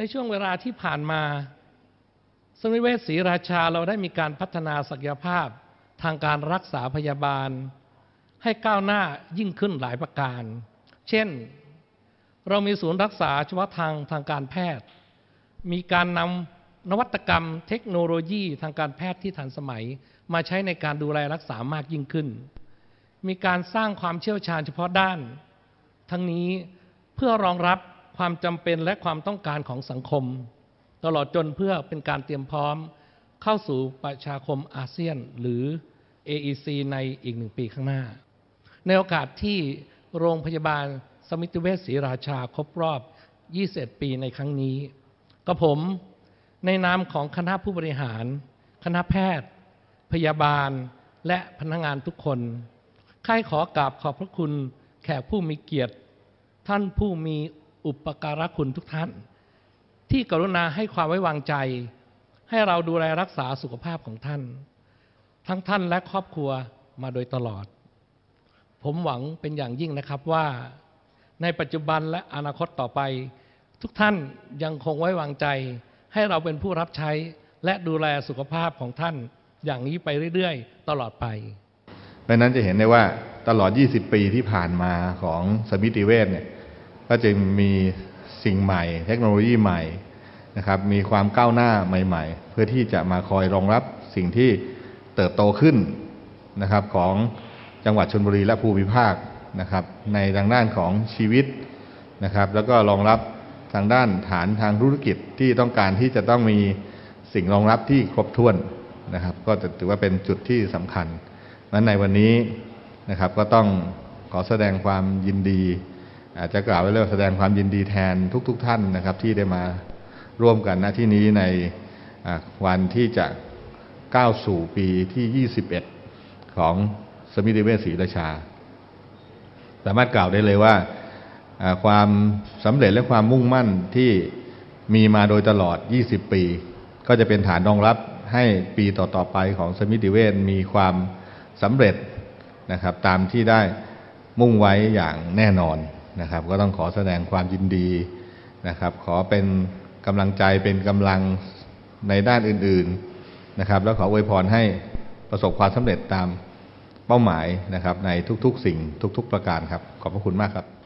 ในช่วงเวลาที่ผ่านมา สมิเวชศรีราชาเราได้มีการพัฒนาศักยภาพทางการรักษาพยาบาล ให้ก้าวหน้ายิ่งขึ้นหลายประการ เช่น เรามีศูนย์รักษาเฉพาะทางทางการแพทย์ มีการนำนวัตกรรมเทคโนโลยีทางการแพทย์ที่ทันสมัย มาใช้ในการดูแลรักษามากยิ่งขึ้น มีการสร้างความเชี่ยวชาญเฉพาะด้าน ทั้งนี้เพื่อรองรับ ความจำเป็นและความต้องการของสังคม ตลอดจนเพื่อเป็นการเตรียมพร้อมเข้าสู่ประชาคมอาเซียนหรือ AEC ในอีกหนึ่งปีข้างหน้า ในโอกาสที่โรงพยาบาลสมิติเวชศรีราชาครบรอบ 21 ปีในครั้งนี้ ก็ผมในนามของคณะผู้บริหาร คณะแพทย์ พยาบาล และพนักงานทุกคนค่ายขอกราบขอบพระคุณแขกผู้มีเกียรติ ท่านผู้มี อุปการะคุณทุกท่าน ที่กรุณาให้ความไว้วางใจ ให้เราดูแลรักษาสุขภาพของท่าน ทั้งท่านและครอบครัวมาโดยตลอด ผมหวังเป็นอย่างยิ่งนะครับว่า ในปัจจุบันและอนาคตต่อไป ทุกท่านยังคงไว้วางใจ ให้เราเป็นผู้รับใช้และดูแลสุขภาพของท่านอย่างนี้ไปเรื่อยๆ ตลอดไปเพราะฉะนั้นจะเห็นได้ว่าตลอด 20 ปีที่ผ่านมาของสมิติเวชเนี่ย ก็จะมีสิ่งใหม่ เทคโนโลยีใหม่นะครับ มีความก้าวหน้าใหม่ ๆ เพื่อที่จะมาคอยรองรับสิ่งที่เติบโตขึ้นนะครับของจังหวัดชนบุรีและภูมิภาคนะครับ ในทางด้านของชีวิตนะครับ แล้วก็รองรับทางด้านฐานทางธุรกิจที่ต้องการที่จะต้องมีสิ่งรองรับที่ครบถ้วนนะครับ ก็จะถือว่าเป็นจุดที่สำคัญนั้นในวันนี้นะครับก็ต้องขอแสดงความยินดี อาจจะกล่าวไว้เรื่องแสดงความยินดีแทนทุกๆทท่านนะครับ ที่ได้มาร่วมกันณที่นี้ในวันที่จะก้าวสู่ปีที่ 21 ของสมิติเวชศรีราชา สามารถกล่าวได้เลยว่าความสำเร็จและความมุ่งมั่นที่มีมาโดยตลอด 20 ปี ก็จะเป็นฐานรองรับให้ปีต่อๆไปของสมิติเวชมีความสำเร็จนะครับ ตามที่ได้มุ่งไว้อย่างแน่นอน นะครับ ก็ต้องขอแสดงความยินดีนะครับ ขอเป็นกำลังใจเป็นกำลังในด้านอื่น ๆนะครับ แล้วขออวยพรให้ประสบความสำเร็จตามเป้าหมายนะครับ ในทุกๆ สิ่งทุก ๆ ประการครับ ขอบพระคุณมากครับ